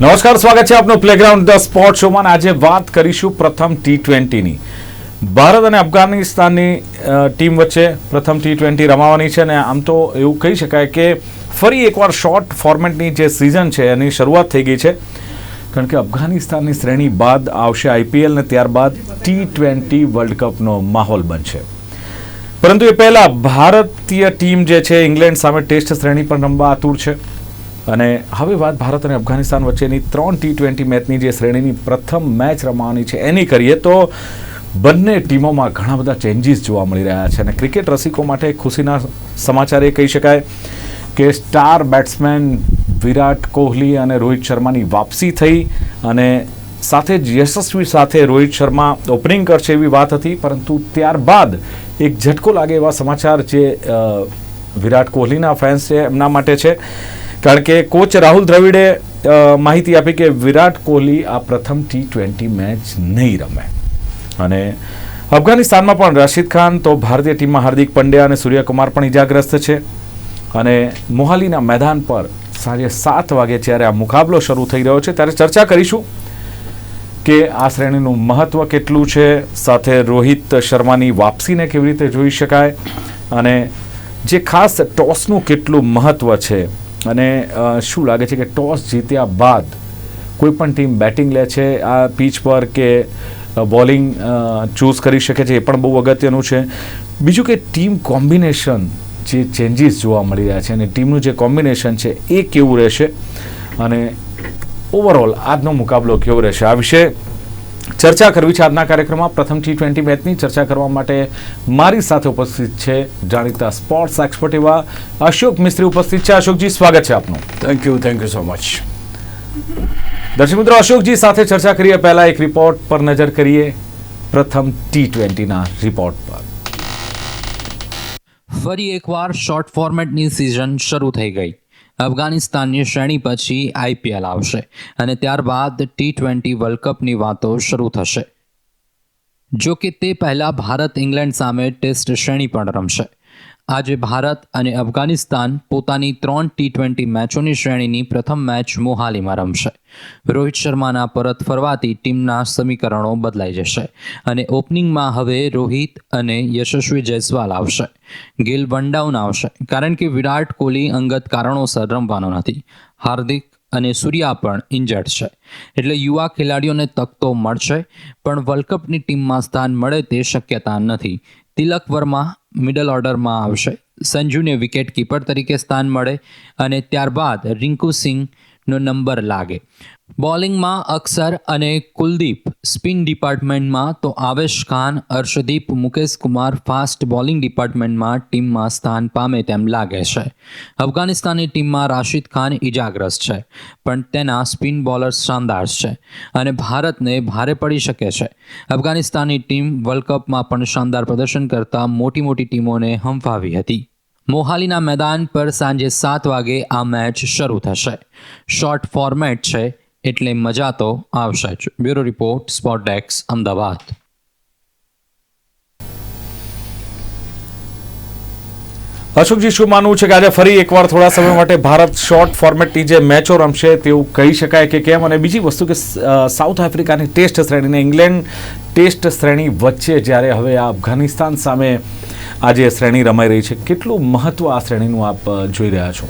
નમસ્કાર, સ્વાગત છે આપનું પ્લેગ્રાઉન્ડ ધ સ્પોર્ટ શોમાં આજે વાત કરીશું પ્રથમ ટી ટ્વેન્ટીની ભારત અને અફઘાનિસ્તાનની ટીમ વચ્ચે પ્રથમ ટી ટ્વેન્ટી રમાવાની છે અને આમ તો એવું કહી શકાય કે ફરી એકવાર શોર્ટ ફોર્મેટની જે સિઝન છે એની શરૂઆત થઈ ગઈ છે. કારણ કે અફઘાનિસ્તાનની શ્રેણી બાદ આવશે આઈપીએલ ને ત્યારબાદ ટી ટ્વેન્ટી વર્લ્ડ કપનો માહોલ બનશે. પરંતુ એ પહેલા ભારતીય ટીમ જે છે, ઇંગ્લેન્ડ સામે ટેસ્ટ શ્રેણી પણ રમવા આતુર છે. અને હવે વાત ભારત અને અફઘાનિસ્તાન વચ્ચેની ત્રણ ટી ટ્વેન્ટી મેચની જે શ્રેણીની પ્રથમ મેચ રમવાની છે, એની કરીએ તો બંને ટીમોમાં ઘણા બધા ચેન્જીસ જોવા મળી રહ્યા છે અને ક્રિકેટ રસિકો માટે ખુશીના સમાચાર એ કહી શકાય કે સ્ટાર બેટ્સમેન વિરાટ કોહલી અને રોહિત શર્માની વાપસી થઈ અને સાથે જ યશસ્વી સાથે રોહિત શર્મા ઓપનિંગ કરશે એવી વાત હતી, પરંતુ ત્યારબાદ એક ઝટકો લાગે એવા સમાચાર જે વિરાટ કોહલીના ફેન્સ છે, એમના માટે છે. કારણ કે કોચ રાહુલ દ્રવિડે માહિતી આપી કે વિરાટ કોહલી આ પ્રથમ ટી ટ્વેન્ટી મેચ નહીં રમે. અને અફઘાનિસ્તાનમાં પણ રાશિદ ખાન તો ભારતીય ટીમમાં હાર્દિક પંડ્યા અને સૂર્યકુમાર પણ ઇજાગ્રસ્ત છે. અને મોહાલીના મેદાન પર સાંજે સાત વાગે જ્યારે આ મુકાબલો શરૂ થઈ રહ્યો છે, ત્યારે ચર્ચા કરીશું કે આ શ્રેણીનું મહત્વ કેટલું છે. સાથે રોહિત શર્માની વાપસીને કેવી રીતે જોઈ શકાય? અને જે ખાસ ટોસનું કેટલું મહત્વ છે અને શું લાગે છે કે ટોસ જીત્યા બાદ કોઈ પણ ટીમ બેટિંગ લે છે, આ પીચ પર કે બોલિંગ ચૂઝ કરી શકે છે એ પણ બહુ અગત્યનું છે. બીજું કે ટીમ કોમ્બિનેશન જે ચેન્જીસ જોવા મળી રહ્યા છે અને ટીમનું જે કોમ્બિનેશન છે એ કેવું રહેશે? અને, ઓવરઓલ આજનો મુકાબલો કેવો રહેશે? આ વિશે ચર્ચા કરવી છે આજના કાર્યક્રમમાં. પ્રથમ ટી ટ્વેન્ટી મેચની ચર્ચા કરવા માટે મારી સાથે ઉપસ્થિત છે જાણીતા સ્પોર્ટ્સ એક્સપર્ટ એવા અશોક મિસ્ત્રી ઉપસ્થિત છે. અશોકજી સ્વાગત છે આપનું. Thank you thank you so much દર્શક મિત્રો અશોકજી સાથે ચર્ચા કરીએ. પહેલા એક રિપોર્ટ પર નજર કરીએ. પ્રથમ ટી ટ્વેન્ટીના રિપોર્ટ પર. ફરી એકવાર શોર્ટ ફોર્મેટની સિઝન શરૂ થઈ ગઈ. અફઘાનિસ્તાનની શ્રેણી પછી આઈપીએલ આવશે અને ત્યારબાદ ટી ટ્વેન્ટી વર્લ્ડ કપની વાતો શરૂ થશે. જો કે તે પહેલાં ભારત ઇંગ્લેન્ડ સામે ટેસ્ટ શ્રેણી પણ રમશે. આજે ભારત અને અફઘાનિસ્તાન પોતાની ત્રણ ટી ટ્વેન્ટી મેચોની શ્રેણીની પ્રથમ મેચ મોહાલીમાં રમશે. રોહિત શર્માના પરત ફરવાથી ટીમના સમીકરણો બદલાઈ જશે અને ઓપનિંગમાં હવે રોહિત અને યશસ્વી જયસ્વાલ આવશે. ગિલ વનડાઉન આવશે કારણ કે વિરાટ કોહલી અંગત કારણોસર રમવાનો નથી. હાર્દિક અને સૂર્યા પણ ઇન્જર્ડ છે. એટલે યુવા ખેલાડીઓને તક તો મળશે, પણ વર્લ્ડ કપની ટીમમાં સ્થાન મળે તે શક્યતા નથી. તિલક વર્મા મિડલ ઓર્ડરમાં આવશે સંજુને વિકેટ કીપર તરીકે સ્થાન મળે અને ત્યારબાદ રિંકુ સિંહનો નંબર લાગે. બોલિંગમાં અક્ષર અને કુલદીપ સ્પિન ડિપાર્ટમેન્ટમાં તો આવેશ ખાન અર્શદીપ મુકેશ કુમાર ફાસ્ટ બોલિંગ ડિપાર્ટમેન્ટમાં ટીમમાં સ્થાન પામે તેમ લાગે છે. અફઘાનિસ્તાનની ટીમમાં રાશિદ ખાન ઇજાગ્રસ્ત છે, પણ તેના સ્પિન બોલર શાનદાર છે અને ભારતને ભારે પડી શકે છે. અફઘાનિસ્તાનની ટીમ વર્લ્ડ કપમાં પણ શાનદાર પ્રદર્શન કરતા મોટી મોટી ટીમોને હંફાવી હતી. મોહાલીના મેદાન પર સાંજે સાત વાગે આ મેચ શરૂ થશે. શોર્ટ ફોર્મેટ છે, એટલે મજા તો આવશે જ. બ્યુરો રિપોર્ટ સ્પોટ ડેક્સ અમદાવાદ. અશોકજી શું માનવું છે કે આજે ફરી એકવાર થોડા સમય માટે ભારત શોર્ટ ફોર્મેટની જે મેચો રમશે તેવું કહી શકાય કે કેમ? અને બીજી વસ્તુ કે સાઉથ આફ્રિકાની ટેસ્ટ શ્રેણી અને ઇંગ્લેન્ડ ટેસ્ટ શ્રેણી વચ્ચે જ્યારે હવે આ અફઘાનિસ્તાન સામે આજે શ્રેણી રમાઈ રહી છે, કેટલું મહત્વ આ શ્રેણીનું આપ જોઈ રહ્યા છો?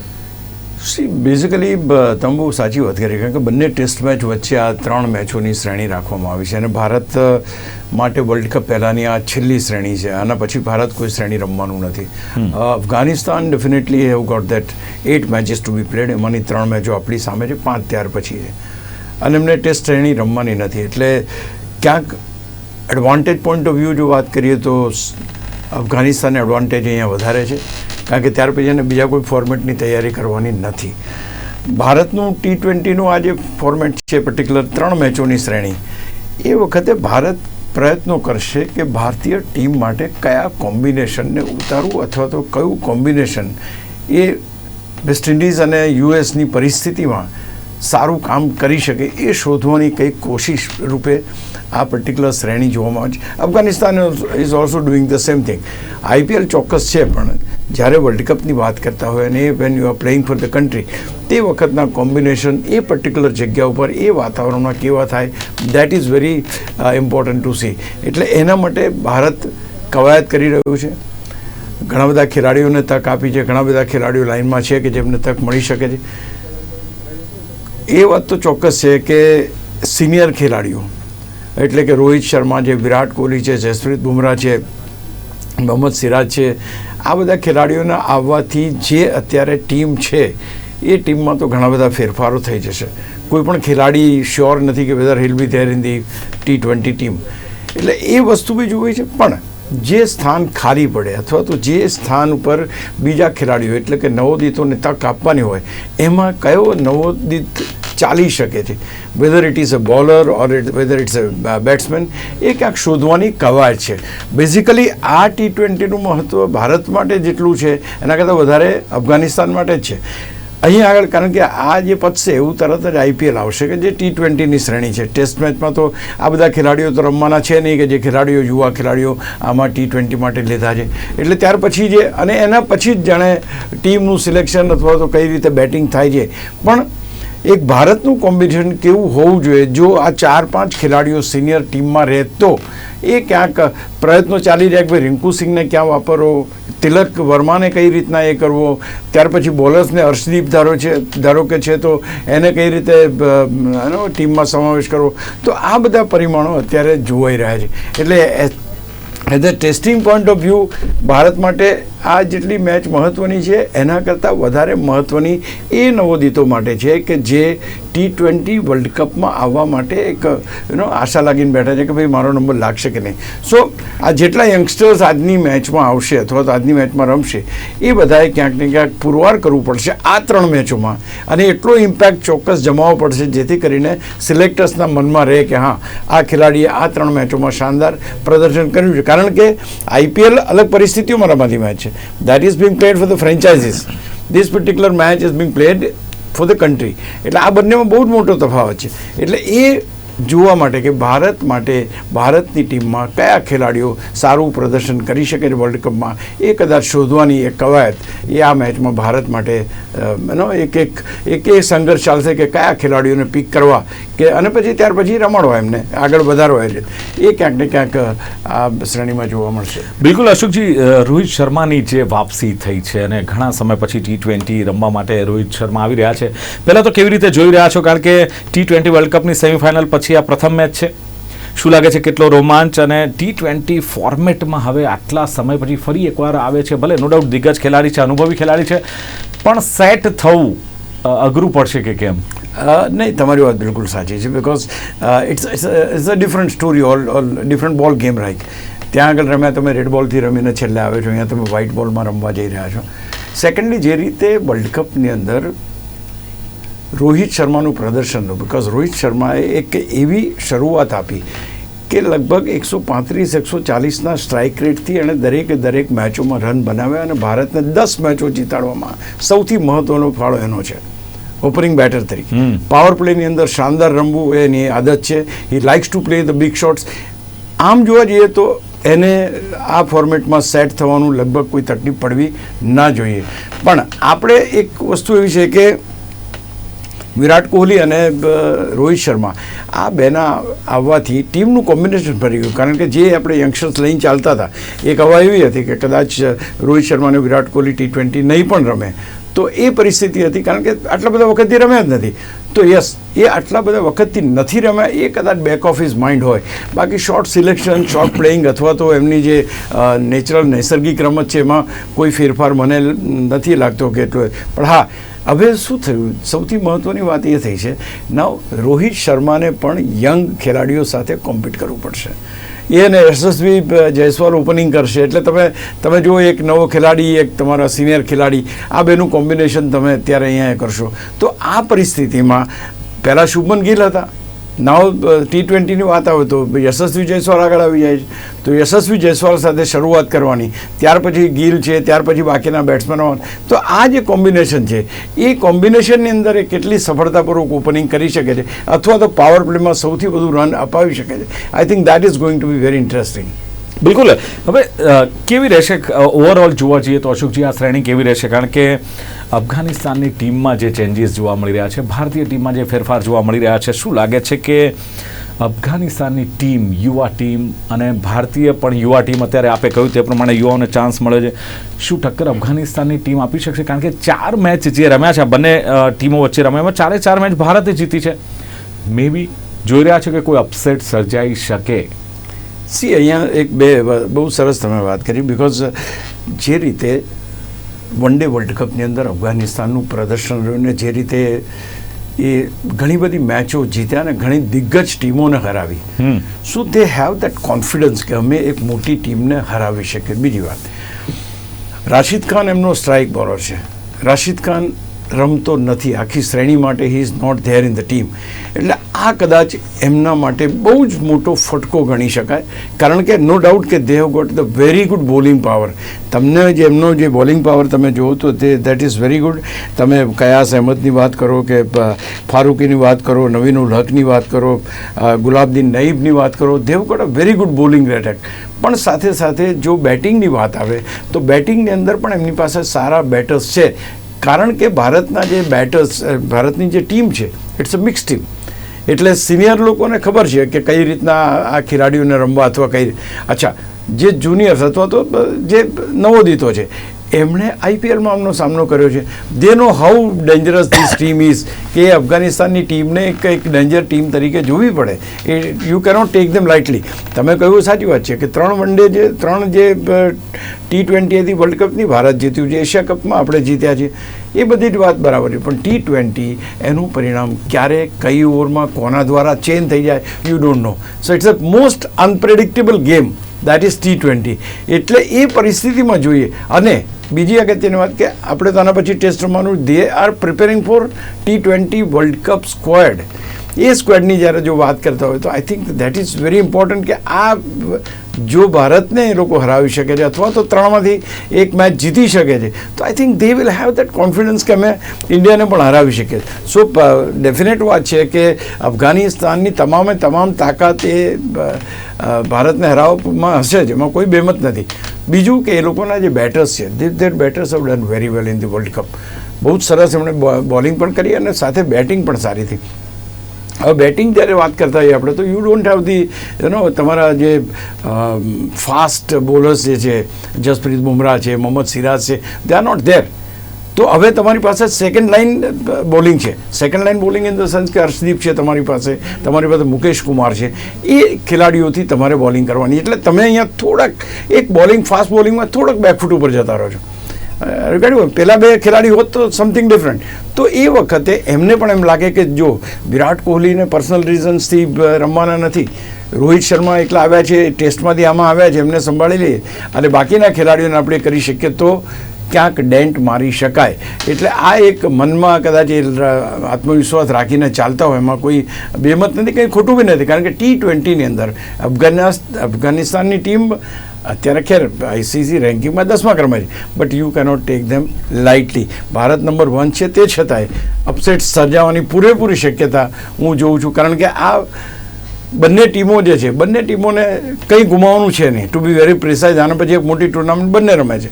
સી બેઝિકલી તમે બહુ સાચી વાત કરી કારણ કે બંને ટેસ્ટ મેચ વચ્ચે આ ત્રણ મેચોની શ્રેણી રાખવામાં આવી છે અને ભારત માટે વર્લ્ડ કપ પહેલાંની આ છેલ્લી શ્રેણી છે આના પછી ભારત કોઈ શ્રેણી રમવાનું નથી. Afghanistan definitely have got that eight matches to be played એમાંની ત્રણ મેચો આપણી સામે છે પાંચ ત્યાર પછી છે. અને એમને ટેસ્ટ શ્રેણી રમવાની નથી એટલે ક્યાંક એડવાન્ટેજ પોઈન્ટ ઓફ વ્યૂ જો વાત કરીએ તો અફઘાનિસ્તાનને એડવાન્ટેજ અહીંયા વધારે છે. કારણ કે ત્યાર પછી એને બીજા કોઈ ફોર્મેટની તૈયારી કરવાની નથી. ભારતનું ટી ટ્વેન્ટીનું આ જે ફોર્મેટ છે પર્ટિક્યુલર ત્રણ મેચોની શ્રેણી, એ વખતે ભારત પ્રયત્નો કરશે કે ભારતીય ટીમ માટે કયા કોમ્બિનેશનને ઉતારવું અથવા તો કયું કોમ્બિનેશન એ વેસ્ટ ઇન્ડિઝ અને યુએસની પરિસ્થિતિમાં સારું કામ કરી શકે એ શોધવાની કંઈક કોશિશ રૂપે આ પર્ટિક્યુલર શ્રેણી જોવામાં આવે છે. Afghanistan is also doing the same thing IPL ચોક્કસ છે, પણ જ્યારે વર્લ્ડ કપની વાત કરતા હોય અને when you are playing for the country તે વખતના કોમ્બિનેશન એ પર્ટિક્યુલર જગ્યા ઉપર એ વાતાવરણમાં કેવા થાય that is very important to see એટલે એના માટે ભારત કવાયત કરી રહ્યું છે. ઘણા બધા ખેલાડીઓને તક આપી છે, ઘણા બધા ખેલાડીઓ લાઇનમાં છે કે જેમને તક મળી શકે છે. એ વાત તો ચોક્કસ છે કે સિનિયર ખેલાડીઓ, એટલે કે રોહિત શર્મા છે, વિરાટ કોહલી છે, જસપ્રીત બુમરાહ છે મોહમ્મદ સિરાજ છે. આ બધા ખેલાડીઓના આવવાથી જે અત્યારે ટીમ છે, એ ટીમમાં તો ઘણા બધા ફેરફારો થઈ જશે. કોઈ પણ ખેલાડી શ્યોર નથી કે whether he'll be there in the T twenty team એટલે એ વસ્તુ બી જોવી છે. પણ જે સ્થાન ખાલી પડે અથવા તો જે સ્થાન ઉપર બીજા ખેલાડીઓ એટલે કે નવોદિતોને તક આપવાની હોય, એમાં કયો નવોદિત ચાલી શકે છે. Whether it is a bowler or it whether it's a batsman એ ક્યાંક શોધવાની કવાયત છે. બેઝિકલી આ ટી ટ્વેન્ટીનું મહત્ત્વ ભારત માટે જેટલું છે, એના કરતાં વધારે અફઘાનિસ્તાન માટે જ છે. અહીં આગળ, કારણ કે આ જે પતશે એવું તરત જ આઈપીએલ આવશે કે જે ટી ટ્વેન્ટીની શ્રેણી છે. ટેસ્ટ મેચમાં તો આ બધા ખેલાડીઓ તો રમવાના છે નહીં કે જે ખેલાડીઓ, યુવા ખેલાડીઓ આમાં ટી ટ્વેન્ટી માટે લીધા છે. એટલે ત્યાર પછી જે, અને એના પછી જ જાણે ટીમનું સિલેક્શન અથવા તો કઈ રીતે બેટિંગ થાય છે. પણ એક ભારતનું કોમ્બિનેશન કેવું હોવું જોઈએ? જો આ ચાર પાંચ ખેલાડીઓ સિનિયર ટીમમાં રહે તો એ ક્યાંક પ્રયત્નો ચાલી રહ્યા કે ભાઈ રિંકુ સિંહને ક્યાં વાપરવો તિલક વર્માને કઈ રીતના એ કરવો? ત્યાર પછી બોલર્સને હર્ષદીપ ધારો છે, ધારો કે છે, તો એને કઈ રીતે ટીમમાં સમાવેશ કરવો? તો આ બધા પરિમાણો અત્યારે જોવાઈ રહ્યા છે. એટલે, as a testing point of view, Bharat માટે આ જેટલી મેચ મહત્ત્વની છે, એના કરતાં વધારે મહત્ત્વની એ નવોદિતો માટે છે કે જે ટી ટ્વેન્ટી વર્લ્ડ કપમાં આવવા માટે એક એનો આશા લાગીને બેઠા છે કે ભાઈ મારો નંબર લાગશે કે નહીં. સો આ જેટલા યંગસ્ટર્સ આજની મેચમાં આવશે અથવા તો આજની મેચમાં રમશે, એ બધાએ ક્યાંક ને ક્યાંક પુરવાર કરવું પડશે આ ત્રણ મેચોમાં. અને એટલો ઇમ્પેક્ટ ચોક્કસ જમાવવો પડશે જેથી કરીને સિલેક્ટર્સના મનમાં રહે કે હા, આ ખેલાડીએ આ ત્રણ મેચોમાં શાનદાર પ્રદર્શન કર્યું છે. કારણ કે આઈપીએલ અલગ પરિસ્થિતિઓમાં રમાતી મેચ છે. That is being played for the franchises this particular match is being played for the country એટલે આ બંનેમાં બહુ જ મોટો તફાવત છે. એટલે એ જોવા માટે કે ભારત માટે, ભારતની ટીમમાં કયા ખેલાડીઓ સારું પ્રદર્શન કરી શકે છે વર્લ્ડ કપમાં એ કદાચ શોધવાની એક કવાયત એ આ મેચમાં ભારત માટે એનો એક એક એક એ સંઘર્ષ ચાલશે કે કયા ખેલાડીઓને પિક કરવા કે અને પછી ત્યાર પછી રમાડો એમને, આગળ વધારો એ એ ક્યાંક ને ક્યાંક આ શ્રેણીમાં જોવા મળશે. બિલકુલ અશોકજી રોહિત શર્માની જે વાપસી થઈ છે અને ઘણા સમય પછી ટી ટ્વેન્ટી રમવા માટે રોહિત શર્મા આવી રહ્યા છે. પહેલાં તો કેવી રીતે જોઈ રહ્યા છો? કારણ કે ટી ટ્વેન્ટી વર્લ્ડ કપની સેમિફાઇનલ પછી આ પ્રથમ મેચ છે. શું લાગે છે કેટલો રોમાંચ અને ટી ટ્વેન્ટી ફોર્મેટમાં હવે આટલા સમય પછી ફરી એકવાર આવે છે? ભલે, નો ડાઉટ દિગ્ગજ ખેલાડી છે, અનુભવી ખેલાડી છે. પણ સેટ થવું અઘરું પડશે કે કેમ? નહીં તમારી વાત બિલકુલ સાચી છે because it's it's a different story all all different ball game right ત્યાં આગળ રમ્યા, તમે રેડ બોલથી રમીને છેલ્લે આવે છો, અહીંયા તમે વ્હાઇટ બોલમાં રમવા જઈ રહ્યા છો. સેકન્ડલી જે રીતે વર્લ્ડ કપની અંદર રોહિત શર્માનું પ્રદર્શન હતું બિકોઝ રોહિત શર્માએ એક એવી શરૂઆત આપી કે લગભગ એકસો પાંત્રીસ, એકસો ચાલીસના સ્ટ્રાઇક રેટથી એણે દરેકે દરેક મેચોમાં રન બનાવ્યા અને ભારતને દસ મેચો જીતાડવામાં સૌથી મહત્ત્વનો ફાળો એનો છે. ઓપનિંગ બેટર તરીકે. પાવર પ્લેની અંદર શાનદાર રમવું એની આદત છે. He likes to play the big shots આમ જોવા જઈએ તો એને આ ફોર્મેટમાં સેટ થવાનું લગભગ કોઈ તકલીફ પડવી ના જોઈએ. પણ આપણે એક વસ્તુ એવી છે કે વિરાટ કોહલી અને રોહિત શર્મા આ બેના આવવાથી ટીમનું કોમ્બિનેશન ફરી ગયું. કારણ કે જે આપણે યંગસ્ટર્સ લઈને ચાલતા હતા એક હવા એવી હતી કે કદાચ રોહિત શર્મા અને વિરાટ કોહલી ટી ટ્વેન્ટી નહીં પણ રમે. તો એ પરિસ્થિતિ હતી, કારણ કે આટલા બધા વખતથી રમ્યા જ નથી. તો યસ, એ આટલા બધા વખતથી નથી રમ્યા, એ કદાચ બેક ઓફ ઇઝ માઇન્ડ હોય. બાકી શોર્ટ સિલેક્શન શોર્ટ પ્લેઇંગ અથવા તો એમની જે નેચરલ નૈસર્ગિક રમત છે એમાં કોઈ ફેરફાર મને નથી લાગતો કે એટલો. પણ હા, હવે શું થયું? સૌથી મહત્ત્વની વાત એ થઈ છે. નવ રોહિત શર્માને પણ યંગ ખેલાડીઓ સાથે કોમ્પિટ કરવું પડશે. એ અને યશસ્વી જયસ્વાલ ઓપનિંગ કરશે. એટલે તમે તમે જો એક નવો ખેલાડી, એક તમારા સિનિયર ખેલાડી, આ બેનું કોમ્બિનેશન તમે અત્યારે અહીંયા કરશો. તો આ પરિસ્થિતિમાં પહેલાં શુભમન ગિલ હતા. નાવ ટી ટ્વેન્ટીની વાત આવે તો યશસ્વી જયસ્વાલ આગળ આવી જાય તો યશસ્વી જયસ્વાલ સાથે શરૂઆત કરવાની. ત્યાર પછી ગિલ છે, ત્યાર પછી બાકીના બેટ્સમેનો તો આ જે કોમ્બિનેશન છે, એ કોમ્બિનેશનની અંદર એ કેટલી સફળતાપૂર્વક ઓપનિંગ કરી શકે છે? અથવા તો પાવર પ્લેમાં સૌથી વધુ રન અપાવી શકે છે? I think that is going to be very interesting બિલકુલ. હવે કેવી રહેશે ઓવરઓલ જોવા જઈએ તો અશોકજી, આ શ્રેણી કેવી રહેશે? કારણ કે અફઘાનિસ્તાનની ટીમમાં જે ચેન્જીસ જોવા મળી રહ્યા છે, ભારતીય ટીમમાં જે ફેરફાર જોવા મળી રહ્યા છે, શું લાગે છે કે અફઘાનિસ્તાનની ટીમ, યુવા ટીમ અને ભારતીય પણ યુવા ટીમ અત્યારે આપે કહ્યું તે પ્રમાણે યુવાઓને ચાન્સ મળે છે. શું ટક્કર અફઘાનિસ્તાનની ટીમ આપી શકશે? કારણ કે ચાર મેચ જે રમ્યા છે બંને ટીમો વચ્ચે રમ્યા ચારે ચાર મેચ ભારતે જીતી છે. મે બી જોઈ રહ્યા છે કે કોઈ અપસેટ સર્જાઈ શકે. સી અહીંયા એક બે બહુ સરસ તમે વાત કરી બીકોઝ જે રીતે વન ડે વર્લ્ડ કપની અંદર અફઘાનિસ્તાનનું પ્રદર્શન રહ્યું ને જે રીતે એ ઘણી બધી મેચો જીત્યા અને ઘણી દિગ્ગજ ટીમોને હરાવી. શું દે હેવ દેટ કોન્ફિડન્સ કે અમે એક મોટી ટીમને હરાવી શકીએ. બીજી વાત રાશિદ ખાન એમનો સ્ટ્રાઇક બોલર છે. રાશિદ ખાન રમતો નથી. આખી શ્રેણી માટે he is not there in the team એટલે આ કદાચ એમના માટે બહુ જ મોટો ફટકો ગણી શકાય. કારણ કે નો ડાઉટ કે they have got the very good bowling power તમને જે એમનો જે બોલિંગ પાવર તમે જુઓ તો તે દેટ ઇઝ વેરી ગુડ તમે કયાસ અહેમદની વાત કરો કે ફારૂકીની વાત કરો, નવીન ઉલ હકની વાત કરો ગુલાબદીન નઈબની વાત કરો they've got a very good bowling attack પણ સાથે સાથે જો બેટિંગની વાત આવે, તો બેટિંગની અંદર પણ એમની પાસે સારા બેટર્સ છે. કારણ કે ભારતના જે બેટર્સ ભારતની જે ટીમ છે ઇટ્સ અ મિક્સ ટીમ એટલે સિનિયર લોકોને ખબર છે કે કઈ રીતના આ ખેલાડીઓને રમવા અથવા કઈ અચ્છા, જે જુનિયર્સ અથવા તો જે નવોદિતો છે એમણે આઈપીએલમાં આમનો સામનો કર્યો છે. They know how dangerous this team is કે અફઘાનિસ્તાનની ટીમને એક ડેન્જર ટીમ તરીકે જોવી પડે. એ you cannot take them lightly તમે કહ્યું સાચી વાત છે કે ત્રણ વન ડે જે ત્રણ જે ટી ટ્વેન્ટી હતી વર્લ્ડ કપની ભારત જીત્યું છે એશિયા કપમાં આપણે જીત્યા છે. એ બધી જ વાત બરાબર છે. પણ ટી ટ્વેન્ટી એનું પરિણામ ક્યારે, કઈ ઓવરમાં, કોના દ્વારા ચેન્જ થઈ જાય you don't know so it's a most unpredictable game that is T twenty એટલે એ પરિસ્થિતિમાં જોઈએ. અને બીજી અગત્યની વાત કે આપણે તો આના પછી ટેસ્ટ રમવાનું they are preparing for T twenty World Cup squad એ સ્ક્વોડની જ્યારે જો વાત કરતા હોય તો I think that is very important કે આ જો ભારતને એ લોકો હરાવી શકે છે અથવા તો ત્રણમાંથી એક મેચ જીતી શકે છે, તો I think they will have that confidence કે અમે ઇન્ડિયાને પણ હરાવી શકીએ સો ડેફિનેટ વાત છે કે અફઘાનિસ્તાનની તમામે તમામ તાકાત એ ભારતને હરાવવામાં હશે જ, એમાં કોઈ બેમત નથી. બીજું કે એ લોકોના જે બેટર્સ છે that batters have done very well in the World Cup બહુ જ સરસ એમણે બોલિંગ પણ કરી અને સાથે બેટિંગ પણ સારી થઈ. હવે બેટિંગ જ્યારે વાત કરતા હોઈએ આપણે, તો you don't have the you know તમારા જે ફાસ્ટ બોલર્સ જે છે, જસપ્રીત બુમરાહ છે, મોહમ્મદ સિરાજ છે દે આર નોટ ધેર તો હવે તમારી પાસે સેકન્ડ લાઇન બોલિંગ છે. Second line bowling in the sense કે હર્ષદીપ છે તમારી પાસે તમારી પાસે મુકેશ કુમાર છે. એ ખેલાડીઓથી તમારે બોલિંગ કરવાની. એટલે તમે અહીંયા થોડાક, એક બોલિંગ ફાસ્ટ બોલિંગમાં થોડાક બેકફૂટ ઉપર જતા રહો છો. રિગાર્ડિંગ પહેલાં બે ખેલાડી હોત તો સમથિંગ ડિફરન્ટ તો એ વખતે એમને પણ એમ લાગે કે જો, વિરાટ કોહલીને પર્સનલ રીઝન્સથી રમવાના નથી. રોહિત શર્મા એકલા આવ્યા છે ટેસ્ટમાંથી આમાં આવ્યા છે, એમને સંભાળી લઈએ. અને બાકીના ખેલાડીઓને આપણે કરી શકીએ તો ક્યાંક ડેન્ટ મારી શકાય. એટલે આ એક મનમાં કદાચ એ આત્મવિશ્વાસ રાખીને ચાલતા હોય, એમાં કોઈ બેમત નથી, કંઈ ખોટું બી નથી. કારણ કે ટી ટ્વેન્ટીની અંદર અફઘાનિસ્તાન અફઘાનિસ્તાનની ટીમ, અત્યારે ખેર આઈસીસી રેન્કિંગમાં દસમા ક્રમે છે. But you cannot take them lightly Bharat number one છે, તે છતાંય અપસેટ સર્જાવાની પૂરેપૂરી શક્યતા હું જોઉં છું. કારણ કે આ બંને ટીમો જે છે, બંને ટીમોને કંઈ ગુમાવવાનું છે નહીં. ટુ બી વેરી પ્રિસાઇઝ આના પછી એક મોટી ટુર્નામેન્ટ બંને રમે છે.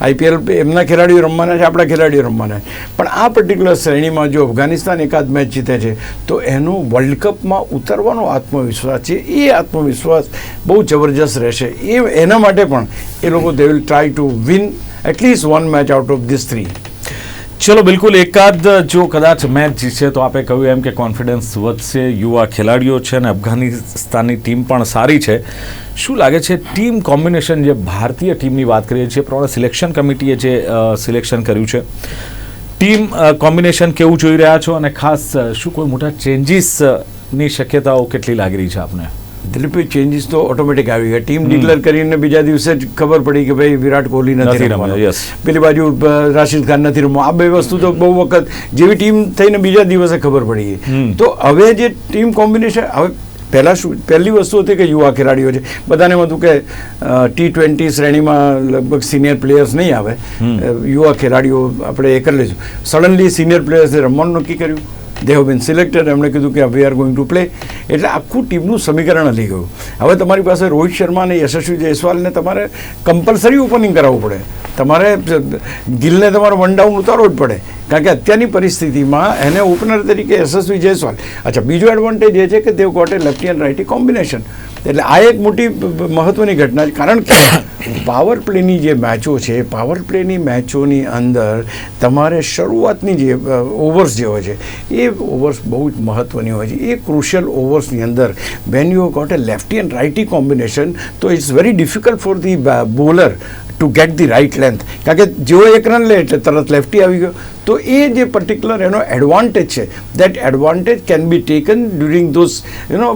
આઈપીએલ એમના ખેલાડીઓ રમવાના છે, આપણા ખેલાડીઓ રમવાના છે. પણ આ પર્ટિક્યુલર શ્રેણીમાં જો અફઘાનિસ્તાન એકાદ મેચ જીતે છે, તો એનો વર્લ્ડ કપમાં ઉતરવાનો આત્મવિશ્વાસ છે, એ આત્મવિશ્વાસ બહુ જબરજસ્ત રહેશે. એ એના માટે પણ એ લોકો they will try to win at least one match out of this three ચલો, બિલકુલ એકાદ જો કદાચ મેચ જીતશે તો આપે કહ્યું એમ કે કોન્ફિડન્સ વધશે, યુવા ખેલાડીઓ છે અને અફઘાનિસ્તાનની ટીમ પણ સારી છે. શું લાગે છે ટીમ કોમ્બિનેશન જે ભારતીય ટીમની વાત કરીએ છીએ પ્રમાણે સિલેક્શન કમિટીએ જે સિલેક્શન કર્યું છે ટીમ કોમ્બિનેશન કેવું જોઈ રહ્યા છો? અને ખાસ શું કોઈ મોટા ચેન્જીસની શક્યતાઓ કેટલી લાગી રહી છે આપને? દિલીપભાઈ ચેન્જીસ તો ઓટોમેટિક આવી ગયા. ટીમ ડિક્લેર કરીને બીજા દિવસે જ ખબર પડી કે ભાઈ વિરાટ કોહલી નથી રમવાનો. પેલી બાજુ રાશિદ ખાન નથી રમવા. આ બે વસ્તુ તો બહુ વખત જેવી ટીમ થઈને બીજા દિવસે ખબર પડી ગઈ. તો હવે જે ટીમ કોમ્બિનેશન હવે પહેલાં શું પહેલી વસ્તુ હતી કે યુવા ખેલાડીઓ છે. બધાને એમ હતું કે ટી ટ્વેન્ટી શ્રેણીમાં લગભગ સિનિયર પ્લેયર્સ નહીં આવે. યુવા ખેલાડીઓ આપણે એ કરી લઈશું. સડનલી સિનિયર પ્લેયર્સે રમવાનું નક્કી કર્યું. દે હેવ બીન સિલેક્ટેડ એમણે કીધું કે we are going to play એટલે આખું ટીમનું સમીકરણ હલી ગયું. હવે તમારી પાસે રોહિત શર્મા અને યશસ્વી જયસ્વાલને તમારે કમ્પલસરી ઓપનિંગ કરાવવું પડે. તમારે ગિલને તમારે વન ડાઉન ઉતારવો જ પડે. કારણ કે અત્યારની પરિસ્થિતિમાં એને ઓપનર તરીકે યશસ્વી જયસ્વાલ. અચ્છા, બીજો એડવાન્ટેજ એ છે કે તેઓ got lefty and righty combination એટલે આ એક મોટી મહત્વની ઘટના છે. કારણ કે પાવર પ્લેની જે મેચો છે પાવર પ્લેની મેચોની અંદર તમારે શરૂઆતની જે ઓવર્સ જે હોય છે, એ ઓવર્સ બહુ જ મહત્વની હોય છે. એ ક્રુશિયલ ઓવર્સની અંદર when you got a lefty and righty combination તો it's very difficult for the bowler to get the right length કારણ કે જેઓ એક રન લે એટલે તરત લેફ્ટી આવી ગયો. તો એ જે પર્ટિક્યુલર એનો એડવાન્ટેજ છે that advantage can be taken during those you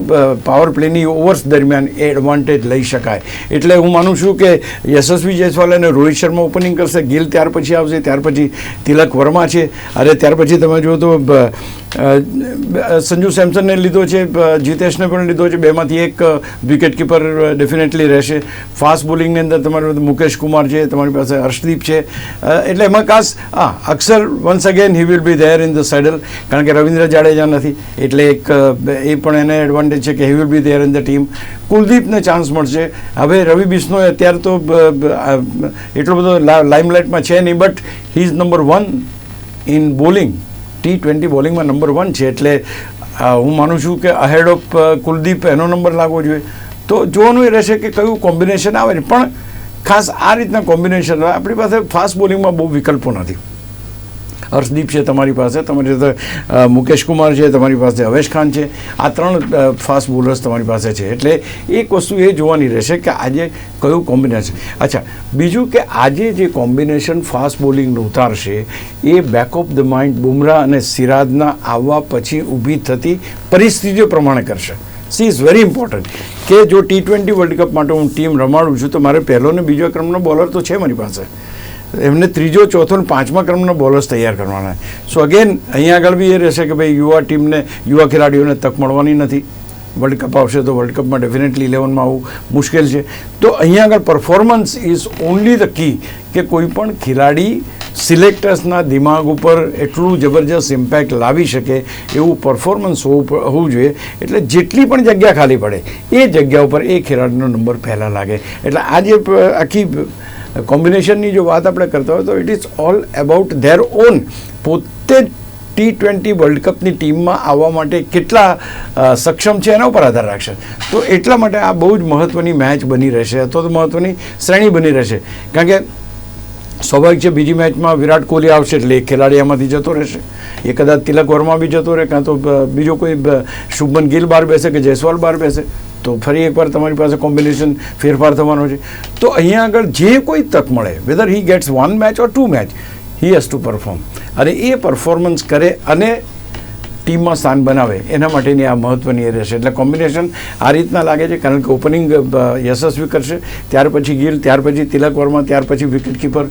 power પ્લેની overs દરમિયાન એ એડવાન્ટેજ લઈ શકાય. એટલે હું માનું છું કે યશસ્વી જયસ્વાલ અને રોહિત શર્મા ઓપનિંગ કરશે, ગિલ ત્યાર પછી આવશે, ત્યાર પછી તિલક વર્મા છે અને ત્યાર પછી તમે જુઓ તો સંજુ સેમસનને લીધો છે જીતેશને પણ લીધો છે, બેમાંથી એક વિકેટ કીપર ડેફિનેટલી રહેશે. ફાસ્ટ બોલિંગની અંદર તમારી પાસે મુકેશ કુમાર છે, તમારી પાસે હર્ષદીપ છે. એટલે એમાં ખાસ, હા, Akshar once again he will be there in the saddle કારણ કે રવિન્દ્ર જાડેજા નથી. એટલે એક એ પણ એને એડવાન્ટેજ છે કે he will be there in the team કુલદીપને chance મળશે. હવે રવિ બિશ્નોઈ અત્યારે તો એટલો બધો લાઇમલાઇટમાં છે નહીં but he is number one in bowling T twenty બોલિંગમાં number one છે. એટલે હું માનું છું કે અહેડ ઓફ કુલદીપ એનો નંબર લાગવો જોઈએ. તો જોવાનું એ રહેશે કે કયું કોમ્બિનેશન આવે પણ ખાસ આ રીતના કોમ્બિનેશન આપણી પાસે ફાસ્ટ બોલિંગમાં બહુ વિકલ્પો નથી. હર્ષદીપ છે તમારી પાસે, તમારી સાથે મુકેશ કુમાર છે, તમારી પાસે અવેશ ખાન છે. આ ત્રણ ફાસ્ટ બોલર્સ તમારી પાસે છે. એટલે એક વસ્તુ એ જોવાની રહેશે કે આજે કયું કોમ્બિનેશન અચ્છા, બીજું કે આજે જે કોમ્બિનેશન ફાસ્ટ બોલિંગનું ઉતારશે, એ back of the mind Bumrah અને સિરાજના આવવા પછી ઊભી થતી પરિસ્થિતિઓ પ્રમાણે કરશે. સી ઇઝ વેરી ઇમ્પોર્ટન્ટ કે જો ટી ટ્વેન્ટી વર્લ્ડ કપ માટે હું ટીમ રમાડું છું, તો મારે પહેલો ને બીજો ક્રમનો બોલર તો છે મારી પાસે. એમને ત્રીજો, ચોથો ને પાંચમા ક્રમનો બોલર્સ તૈયાર કરવાના. સો અગેન અહીંયા આગળ બી એ રહેશે કે ભાઈ યુવા ટીમને, યુવા ખેલાડીઓને તક મળવાની નથી. વર્લ્ડ કપ આવશે તો વર્લ્ડ કપમાં ડેફિનેટલી ઇલેવનમાં આવવું મુશ્કેલ છે. તો અહીંયા આગળ performance is only the key કે કોઈ પણ ખેલાડી સિલેક્ટર્સના દિમાગ ઉપર એટલું જબરજસ્ત ઇમ્પેક્ટ લાવી શકે એવું પરફોર્મન્સ હોવું હોવું જોઈએ. એટલે જેટલી પણ જગ્યા ખાલી પડે, એ જગ્યા ઉપર એ ખેલાડીનો નંબર પહેલાં લાગે. એટલે આજે આખી કોમ્બિનેશનની જો વાત આપણે કરતા હોય તો it is all about there on પોતે ટી ટ્વેન્ટી વર્લ્ડ કપની ટીમમાં આવવા માટે કેટલા સક્ષમ છે એના ઉપર આધાર રાખશે. તો એટલા માટે આ બહુ જ મહત્ત્વની મેચ બની રહેશે અથવા તો મહત્ત્વની શ્રેણી બની રહેશે. કારણ કે સ્વાભાવિક છે બીજી મેચમાં વિરાટ કોહલી આવશે એટલે એક ખેલાડી એમાંથી જતો રહેશે. એ કદાચ તિલક વર્મા બી જતો રહે કાં તો બીજો કોઈ શુભમન ગિલ બહાર બેસે કે જયસ્વાલ બહાર બેસે, તો ફરી એકવાર તમારી પાસે કોમ્બિનેશન ફેરફાર થવાનો છે. તો અહીંયા આગળ જે કોઈ તક મળે whether he gets one match or two match he has to perform અને એ પરફોર્મન્સ કરે અને ટીમમાં સ્થાન બનાવે, એના માટેની આ મહત્ત્વની રહેશે. એટલે કોમ્બિનેશન આ રીતના લાગે છે, કારણ કે ઓપનિંગ યશસ્વી કરશે, ત્યાર પછી ગિલ, ત્યાર પછી તિલક વર્મા, ત્યાર પછી વિકેટ કીપર.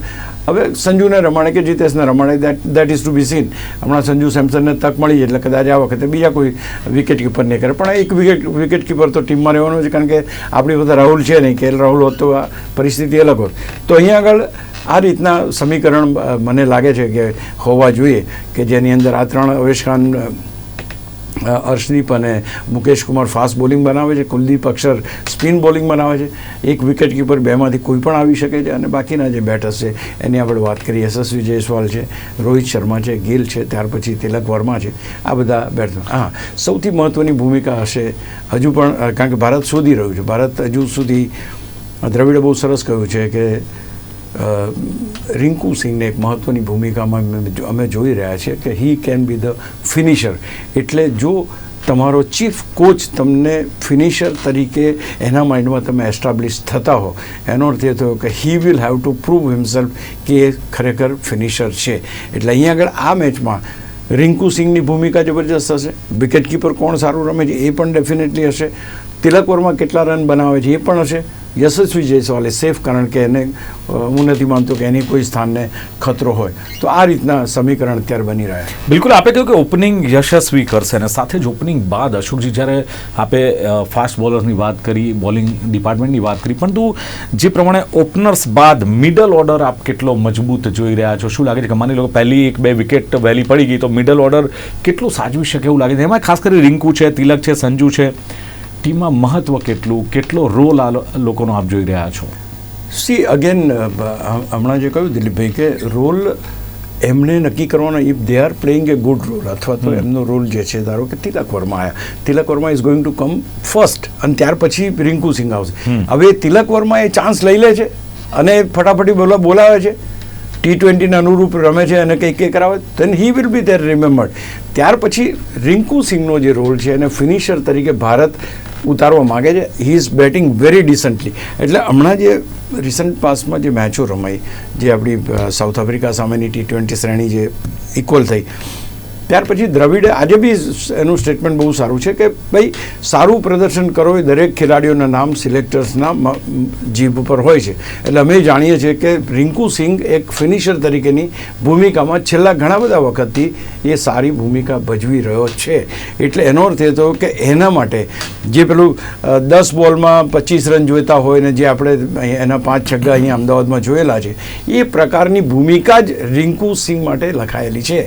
હવે સંજુને રમાણે કે જીતેશને રમાણે that that is to be seen હમણાં સંજુ સેમસનને તક મળી એટલે કદાચ આ વખતે બીજા કોઈ વિકેટ કીપર નહીં કરે. પણ એક વિકેટ વિકેટ કીપર તો ટીમમાં રહેવાનો છે, કારણ કે આપણી બધા રાહુલ છે નહીં. કે રાહુલ હોત તો પરિસ્થિતિ અલગ હોત. તો અહીંયા આગળ આ રીતના સમીકરણ મને લાગે છે કે હોવા જોઈએ કે જેની અંદર આ ત્રણ અવેશ ખાન અ, અ, અને મુકેશ કુમાર ફાસ્ટ બોલિંગ બનાવે છે કુલદીપ અક્ષર સ્પિન બોલિંગ બનાવે છે. એક વિકેટ કીપર બેમાંથી કોઈ પણ આવી શકે છે અને બાકીના જે બેટર્સ છે એની આપણે વાત કરીએ યશસ્વી જયસ્વાલ છે રોહિત શર્મા છે ગિલ છે ત્યાર પછી તિલક વર્મા છે આ બધા બેટ્સમેન. હા સૌથી મહત્ત્વની ભૂમિકા હશે હજુ પણ કારણ કે ભારત શોધી રહ્યું છે. ભારત હજુ સુધી દ્રવિડે બહુ સરસ કહ્યું છે કે રિંકુ સિંહને એક મહત્ત્વની ભૂમિકામાં અમે જોઈ રહ્યા છીએ કે he can be the finisher એટલે જો તમારો ચીફ કોચ તમને ફિનિશર તરીકે એના માઇન્ડમાં તમે એસ્ટાબ્લિશ થતા હો, એનો અર્થ એ થયો કે he will have to prove himself કે એ ખરેખર ફિનિશર છે. એટલે અહીંયા આગળ આ મેચમાં રિંકુ સિંહની ભૂમિકા જબરજસ્ત હશે વિકેટ કીપર કોણ સારું રમે છે એ પણ ડેફિનેટલી હશે. તિલક વર્મા કેટલા રન બનાવે છે એ પણ હશે. યશસ્વી જયસ્વાલ સેફ, કારણ કે એને હું નથી માનતો કે એની કોઈ સ્થાનને ખતરો હોય. તો આ રીતના સમીકરણ અત્યારે બની રહ્યા છે. બિલકુલ, આપે કહ્યું કે ઓપનિંગ યશસ્વી કરશે અને સાથે જ ઓપનિંગ બાદ અશોકજી, જ્યારે આપે ફાસ્ટ બોલર્સની વાત કરી, બોલિંગ ડિપાર્ટમેન્ટની વાત કરી, પરંતુ જે પ્રમાણે ઓપનર્સ બાદ મિડલ ઓર્ડર આપ કેટલો મજબૂત જોઈ રહ્યા છો? શું લાગે છે કે માની લો પહેલી એક બે વિકેટ વહેલી પડી ગઈ, તો મિડલ ઓર્ડર કેટલું સાજવી શકે એવું લાગે છે? એમાં ખાસ કરી રિંકુ છે, તિલક છે, સંજુ છે. ટીમમાં મહત્વ કેટલું કેટલો રોલ આ લોકોનો આપ જોઈ રહ્યા છો? સી અગેન હમણાં જે કહ્યું દિલીપભાઈ કે રોલ એમને નક્કી કરવાનો if they are playing a good role અથવા તો એમનો રોલ જે છે ધારો કે તિલક વર્મા આવ્યા Tilak Varma is going to come first અને ત્યાર પછી રિંકુ સિંઘ આવશે. હવે તિલક વર્મા એ ચાન્સ લઈ લે છે અને ફટાફટી બોલા બોલાવે છે. ટી ટ્વેન્ટીને અનુરૂપ રમે છે અને કંઈક કંઈક કરાવે then he will be there remembered ત્યાર પછી રિંકુ સિંઘનો જે રોલ છે એને ફિનિશર તરીકે ભારત ઉતારવા માગે છે. He is batting very decently એટલે હમણાં જે રિસન્ટ પાસમાં જે મેચો રમાઈ, જે આપણી સાઉથ આફ્રિકા સામેની ટી ટ્વેન્ટી શ્રેણી જે ઇક્વલ થઈ ત્યાર પછી દ્રવિડે આજે બી એનું સ્ટેટમેન્ટ બહુ સારું છે કે ભાઈ સારું પ્રદર્શન કરો એ દરેક ખેલાડીઓના નામ સિલેક્ટર્સના જીભ ઉપર હોય છે. એટલે અમે જાણીએ છીએ કે રિંકુ સિંઘ એક ફિનિશર તરીકેની ભૂમિકામાં છેલ્લા ઘણા બધા વખતથી એ સારી ભૂમિકા ભજવી રહ્યો છે. એટલે એનો અર્થ એ થયો કે એના માટે જે પેલું દસ બોલમાં પચીસ રન જોઈતા હોય ને જે આપણે એના પાંચ છગ્ગા અહીંયા અમદાવાદમાં જોયેલા છે એ પ્રકારની ભૂમિકા જ રિંકુ સિંહ માટે લખાયેલી છે.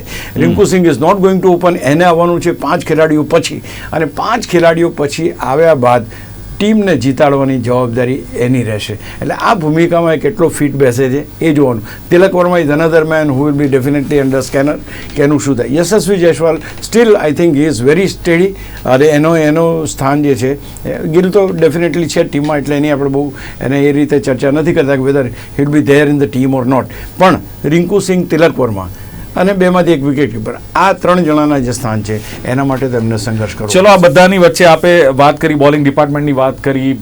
Rinku Singh is not going to open એને આવવાનું છે પાંચ ખેલાડીઓ પછી. અને પાંચ ખેલાડીઓ પછી આવ્યા બાદ ટીમને જીતાડવાની જવાબદારી એની રહેશે. એટલે આ ભૂમિકામાં કેટલો ફિટ બેસે છે એ જોવાનું. Tilak Varma is another man who will be definitely under scanner કેનું શું થાય? Yashasvi Jaiswal still I think is very steady અને એનો એનો સ્થાન જે છે ગિલ તો ડેફિનેટલી છે ટીમમાં, એટલે એની આપણે બહુ એને એ રીતે ચર્ચા નથી કરતા કે whether he'll be there in the team or not પણ રિંકુ સિંહ, તિલક વર્મા અને બેમાંથી એક વિકેટ કીપર આ ત્રણ જણાના જે સ્થાન છે એના માટે તેમને સંઘર્ષ કરો ચલો આ બધાની વચ્ચે આપે વાત કરી બોલિંગ ડિપાર્ટમેન્ટની વાત કરી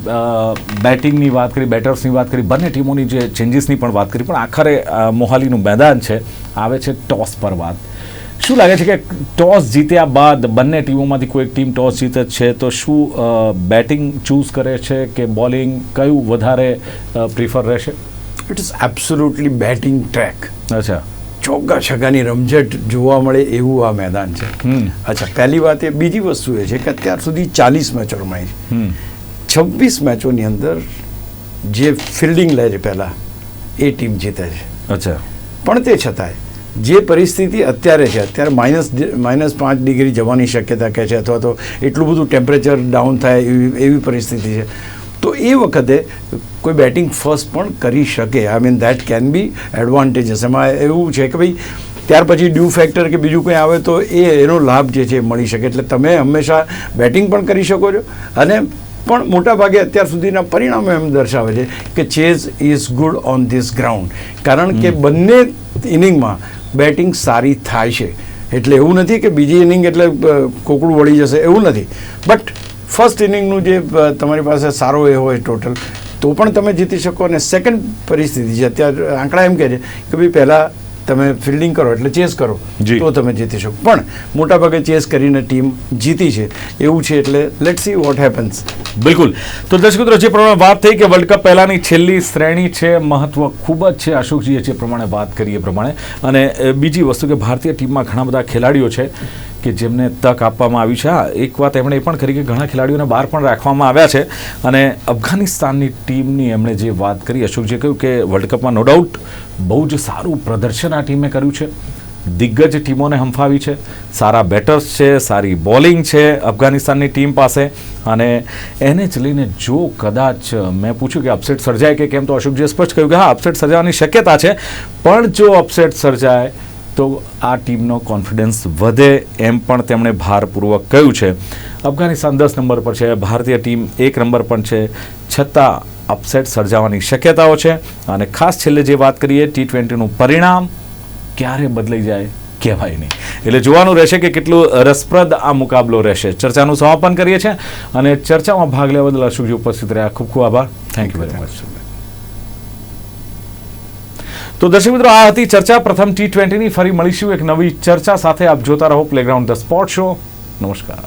બેટિંગની વાત કરી બેટર્સની વાત કરી બંને ટીમોની જે ચેન્જીસની પણ વાત કરી પણ આખરે મોહાલીનું મેદાન છે આવે છે ટોસ પર વાત. શું લાગે છે કે ટોસ જીત્યા બાદ બંને ટીમોમાંથી કોઈ એક ટીમ ટોસ જીતે છે તો શું બેટિંગ ચૂઝ કરે છે કે બોલિંગ કયું વધારે પ્રિફર રહેશે? It is absolutely batting track અચ્છા. ચોગ્ગા છગ્ગાની રમઝટ જોવા મળે એવું આ મેદાન છે. અચ્છા પહેલી વાત એ બીજી વસ્તુ એ છે કે અત્યાર સુધી ચાલીસ મેચો. રમાઈ છે છવ્વીસ મેચોની અંદર જે ફિલ્ડિંગ લે છે પહેલાં એ ટીમ જીતે છે. અચ્છા. પણ તે છતાંય જે પરિસ્થિતિ અત્યારે છે અત્યારે માઇનસ માઇનસ પાંચ ડિગ્રી જવાની શક્યતા કહે છે અથવા તો એટલું બધું ટેમ્પરેચર ડાઉન થાય એવી એવી પરિસ્થિતિ છે. તો એ વખતે કોઈ બેટિંગ ફર્સ્ટ પણ કરી શકે. I mean that can be advantages એમાં એવું છે કે ભાઈ ત્યાર પછી ડ્યુ ફેક્ટર કે બીજું કંઈ આવે તો એ એનો લાભ જે છે એ મળી શકે. એટલે તમે હંમેશા બેટિંગ પણ કરી શકો છો. અને પણ મોટાભાગે અત્યાર સુધીના પરિણામો એમ દર્શાવે છે કે chase is good on this ground કારણ કે બંને ઇનિંગમાં બેટિંગ સારી થાય છે. એટલે એવું નથી કે બીજી ઇનિંગ એટલે કોકડું વળી જશે. એવું નથી. બટ ફર્સ્ટ ઇનિંગનું જે તમારી પાસે સારો એ હોય ટોટલ તો પણ તમે જીતી શકો. અને સેકન્ડ પરિસ્થિતિ છે અત્યારે આંકડા એમ કહે છે કે ભાઈ પહેલાં તમે ફિલ્ડિંગ કરો એટલે ચેસ કરો. તો તમે જીતી શકો. પણ મોટાભાગે ચેસ કરીને ટીમ જીતી છે એવું છે એટલે લેટ સી વોટ હેપન્સ બિલકુલ. તો દર્શક મિત્રો જે પ્રમાણે વાત થઈ કે વર્લ્ડ કપ પહેલાની છેલ્લી શ્રેણી છે મહત્વ ખૂબ જ છે અશોકજીએ જે પ્રમાણે વાત કરી એ પ્રમાણે. અને બીજી વસ્તુ કે ભારતીય ટીમમાં ઘણા બધા ખેલાડીઓ છે. કે જેમને તક આપવામાં આવી છે. હા, એક વાત એમણે એ પણ કરી કે ઘણા ખેલાડીઓને બહાર પણ રાખવામાં આવ્યા છે. અને અફઘાનિસ્તાનની ટીમની એમણે જે વાત કરી, અશોકજીએ કહ્યું કે વર્લ્ડ કપમાં નો ડાઉટ બહુ જ સારું પ્રદર્શન આ ટીમે કર્યું છે. દિગ્ગજ ટીમોને હંફાવી છે. સારા બેટર્સ છે, સારી બોલિંગ છે અફઘાનિસ્તાનની ટીમ પાસે. અને એને જ લઈને જો કદાચ મેં પૂછ્યું કે અપસેટ સર્જાય કે કેમ, તો અશોકજીએ સ્પષ્ટ કહ્યું કે હા અપસેટ સર્જાવાની શક્યતા છે. પણ જો અપસેટ સર્જાય તો આ ટીમનો કોન્ફિડન્સ વધે એમ પણ તેમણે ભારપૂર્વક કહ્યું છે. અફઘાનિસ્તાન દસ નંબર પર છે, ભારતીય ટીમ એક નંબર પણ છે, છતાં અપસેટ સર્જાવાની શક્યતાઓ છે. અને ખાસ છેલ્લે જે વાત કરીએ ટી ટ્વેન્ટીનું પરિણામ ક્યારે બદલાઈ જાય કહેવાય નહીં. એટલે જોવાનું રહેશે કે કેટલું રસપ્રદ આ મુકાબલો રહેશે. ચર્ચાનું સમાપન કરીએ છીએ અને ચર્ચામાં ભાગ લેવા બદલ અશોકજી ઉપસ્થિત રહ્યા. ખૂબ ખૂબ આભાર. થેન્ક યુ વેરી મચ તો દર્શક મિત્રો, આ હતી ચર્ચા. પ્રથમ ટી ટ્વેન્ટીની ફરી મળીશું એક નવી ચર્ચા સાથે. આપ જોતા રહો પ્લેગ્રાઉન્ડ ધ સ્પોર્ટ શો નમસ્કાર.